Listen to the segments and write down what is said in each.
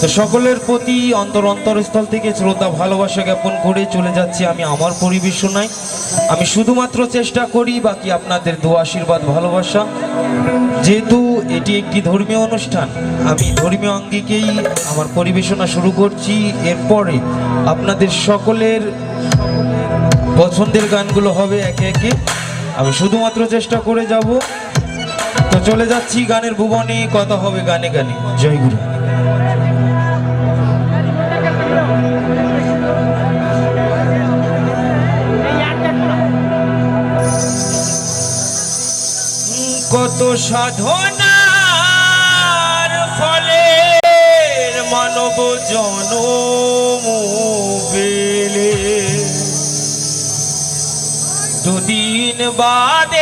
তো সকলের প্রতি অন্তর অন্তরস্থল থেকে শ্রদ্ধা, ভালোবাসা জ্ঞাপন করে চলে যাচ্ছি আমি আমার পরিবেশনায়। আমি শুধুমাত্র চেষ্টা করি বাকি আপনাদের দু আশীর্বাদ, ভালোবাসা। যেহেতু এটি একটি ধর্মীয় অনুষ্ঠান, আমি ধর্মীয় অঙ্গিকেই আমার পরিবেশনা শুরু করছি। এরপরে আপনাদের সকলের পছন্দের গানগুলো হবে একে একে। আমি শুধুমাত্র চেষ্টা করে যাব। তো চলে যাচ্ছি গানের ভুবনে, কথা হবে গানে গানে। জয় গুরু। সাধনার ফলে মানব জনম পেলে দুদিন বাদে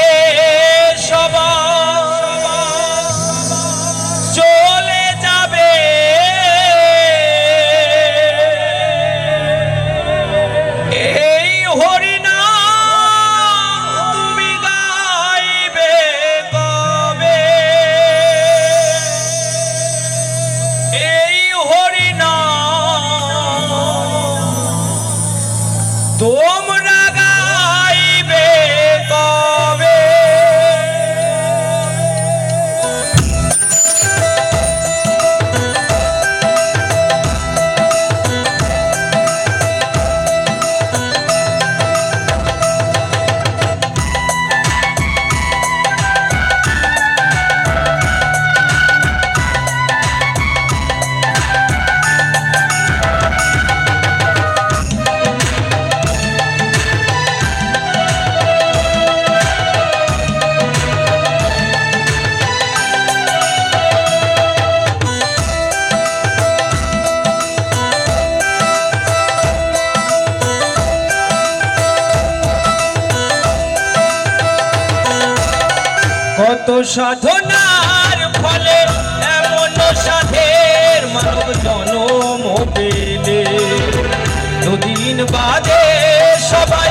কত সাধনার ফলে এমন সাধের মানব জনম পেলে। দুদিন বাদে সবাই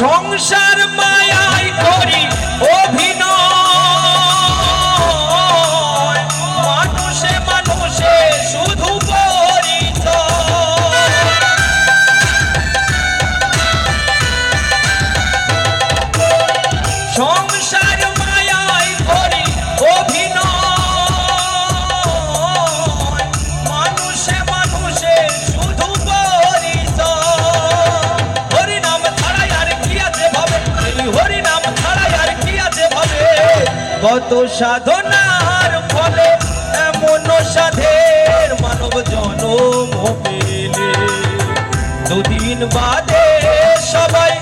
সংসার কত সাধনার ফলে এমন সাধের মানব জনম দুদিন বাদে সবাই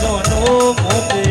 I don't know what they.